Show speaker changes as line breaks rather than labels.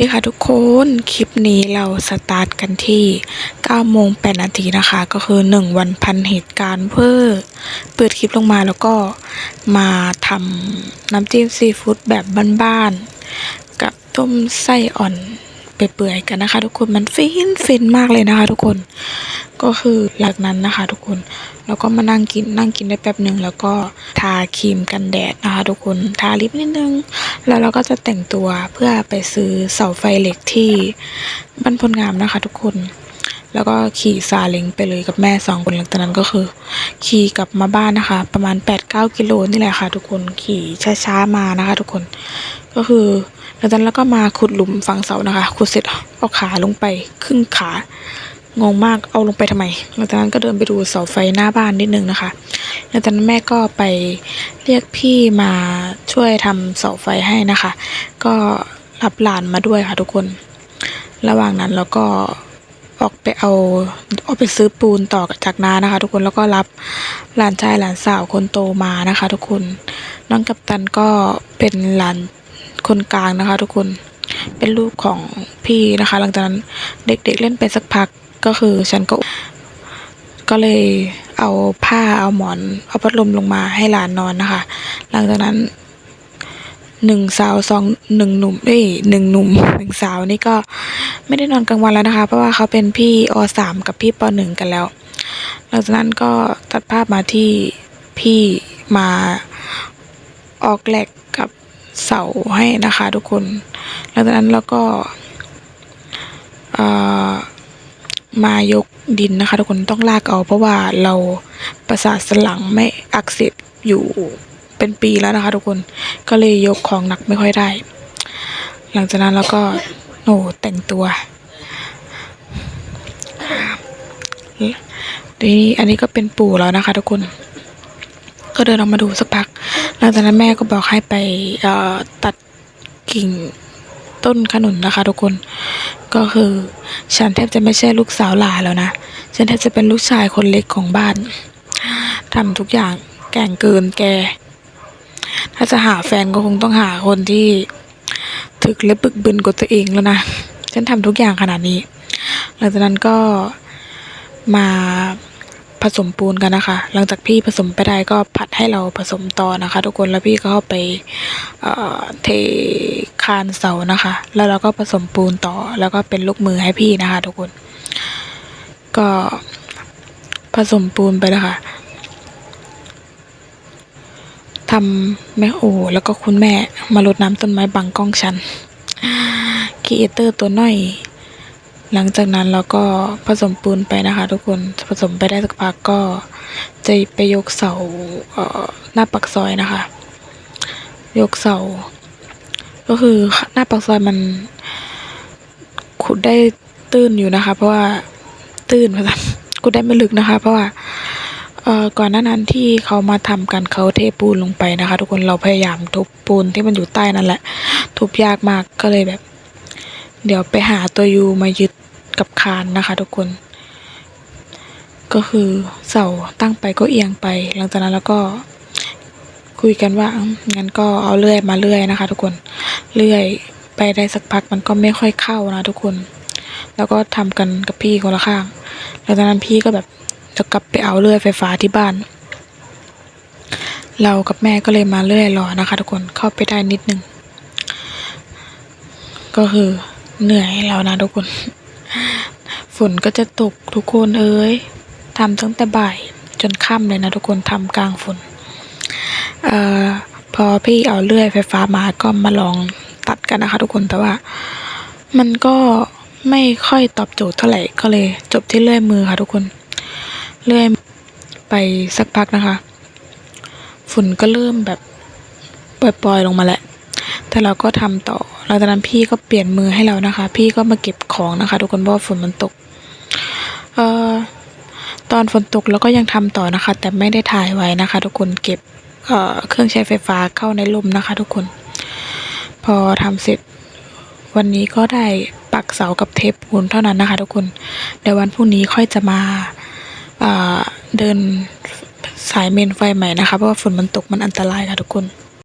ดีค่ะทุกคนคลิปนี้เราสตาร์ทกันที่9โมง8นาทีนะคะ ก็คือ 1 วันพันเหตุการณ์เพื่อเปิดคลิปลงมาแล้วก็มาทำน้ำจิ้มซีฟู้ดแบบบ้านๆกับต้มไส้อ่อน เปื่อยๆกันนะคะ ทุกคนมันฟินฟินมากเลยนะคะ ทุกคนก็คือหลังนั้นนะคะ ทุกคนแล้วก็มานั่งกินนั่งกินได้แป๊บหนึ่งแล้วก็ทาครีมกันแดดนะคะ ทุกคนทาลิปนิดนึง แล้วเราก็จะแต่งตัวเพื่อไปซื้อเสาไฟเหล็กที่บ้านพลงามนะคะ ทุกคนแล้วก็ขี่ซาเล้งไปเลยกับแม่สองคนหลังจากนั้นก็คือ ขี่กลับมาบ้านนะคะ ประมาณ8-9กิโลนี่แหละค่ะ ทุกคนขี่ช้าๆมานะคะ ทุกคนก็คือ หลังจากนั้นแล้วก็มาขุดหลุมฝังเสานะคะ ขุดเสร็จเอาขาลงไปครึ่งขางงมากเอาลงไปทำไม หลังจากนั้นก็เดินไปดูเสาไฟหน้าบ้านนิดนึงนะคะ หลังจากนั้นแม่ก็ไปเรียกพี่มาช่วยทำเสาไฟให้นะคะ ก็รับหลานมาด้วยค่ะทุกคน ระหว่างนั้นเราก็ออกไปเอาออกไปซื้อปูนต่อจากน้านะคะ ทุกคนแล้วก็รับหลานชายหลานสาวคนโตมานะคะ ทุกคนน้องกัปตันก็เป็นหลาน คนกลางนะคะ ทุกคนเป็นลูกของพี่นะคะ หลังจากนั้นเด็กๆเล่นไปสักพักก็คือฉันก็ก็เลยเอาผ้าเอาหมอนเอาพัดลมลงมาให้หลานนอนนะคะ หลังจากนั้นหนึ่งสาวสองหนึ่งหนุ่มเอ้ยหนึ่งหนุ่มหนึ่งสาวนี่ก็ไม่ได้นอนกลางวันแล้วนะคะ เพราะว่าเขาเป็นพี่อสามกับพี่ปหนึ่งกันแล้ว หลังจากนั้นก็ตัดภาพมาที่พี่มาออกแหลกกับ เสาให้นะคะทุกคนหลังจากนั้นแล้วก็เอ่อมายกดินนะคะ ทุกคนต้องลากเอาเพราะว่าเราประสาทสลังไม่อักเสบอยู่เป็นปีแล้วนะคะ ทุกคนก็เลยยกของหนักไม่ค่อยได้ หลังจากนั้นแล้วก็โอ้แต่งตัวทีนี้อันนี้ก็เป็นปู่แล้วนะคะ ทุกคน ก็เดินออกมาดูสักพัก ลังจากนั้นแม่ก็บอกให้ไปตัดกิ่งต้นขนุนนะคะทุกคน ก็คือฉันแทบจะไม่ใช่ลูกสาวหลาแล้วนะ ฉันแทบจะเป็นลูกชายคนเล็กของบ้านทำทุกอย่างแก่งเกินแก ถ้าจะหาแฟนก็คงต้องหาคนที่ถึกและบึกบึนกว่าตัวเองแล้วนะ ฉันทำทุกอย่างขนาดนี้ หลังจากนั้นก็มา ผสมปูนกันนะคะ หลังจากพี่ผสมไปได้ก็ผัดให้เราผสมต่อนะคะ ทุกคนแล้วพี่ก็เข้าไปเเทคานเสานะคะ แล้วเราก็ผสมปูนต่อ แล้วก็เป็นลูกมือให้พี่นะคะ ทุกคน ก็ผสมปูนไปแล้วค่ะทำแม่โอแล้วก็คุณแม่มารดน้ำต้นไม้บังกล้องฉันครีเอเตอร์ตัวน้อย หลังจากนั้นเราก็ผสมปูนไปนะคะ ทุกคนผสมไปได้สักพักก็จะไปยกเสาเหน้าปักซอยนะคะ ยกเสา ก็คือหน้าปากซอยมันขุดได้ตื้นอยู่นะคะ เพราะว่าตื้นเพราะว่าขุดได้ไม่ลึกนะคะ เพราะว่าเอ่อก่อนหน้านั้นที่เขามาทำกันเขาเทปูนลงไปนะคะ ทุกคนเราพยายามทุบปูนที่มันอยู่ใต้นั่นแหละ ทุบยากมากก็เลยแบบ เดี๋ยวไปหาตัวยูมายึดกับคานนะคะ ทุกคน ก็คือเสาตั้งไปก็เอียงไป หลังจากนั้นแล้วก็คุยกันว่างั้นก็เอาเลื่อยมาเลื่อยนะคะ ทุกคนเลื่อยไปได้สักพักมันก็ไม่ค่อยเข้านะทุกคน แล้วก็ทำกันกับพี่คนละข้าง หลังจากนั้นพี่ก็แบบจะกลับไปเอาเลื่อยไฟฟ้าที่บ้าน เรากับแม่ก็เลยมาเลื่อยรอนะคะ ทุกคนเข้าไปได้นิดนึง ก็คือ เหนื่อยแล้วนะทุกคน ฝนก็จะตกทุกคนเอ้ยทำตั้งแต่บ่ายจนค่ำเลยนะทุกคนทำกลางฝนเอ่อพอพี่เอาเลื่อยไฟฟ้ามาก็มาลองตัดกันนะคะ ทุกคนแต่ว่า มันก็ไม่ค่อยตอบโจทย์เท่าไหร่ก็เลยจบที่เลื่อยมือค่ะทุกคน เลื่อยไปสักพักนะคะ ฝุ่นก็เริ่มแบบปล่อยๆลงมาแหละ แต่เราก็ทำต่อ หลังจากนั้นพี่ก็เปลี่ยนมือให้เรานะคะ พี่ก็มาเก็บของนะคะ ทุกคนเพราะว่าฝนมันตก เอ่อตอนฝนตกเราก็ยังทำต่อนะคะ แต่ไม่ได้ถ่ายไว้นะคะ ทุกคนเก็บเอ่อเครื่องใช้ไฟฟ้าเข้าในร่มนะคะ ทุกคน พอทำเสร็จ วันนี้ก็ได้ปักเสากับเทปปูนเท่านั้นนะคะ ทุกคนเดี๋ยววันพรุ่งนี้ค่อยจะมาเอ่อเดินสายเมนไฟใหม่นะคะ เพราะว่าฝนมันตกมันอันตรายค่ะทุกคน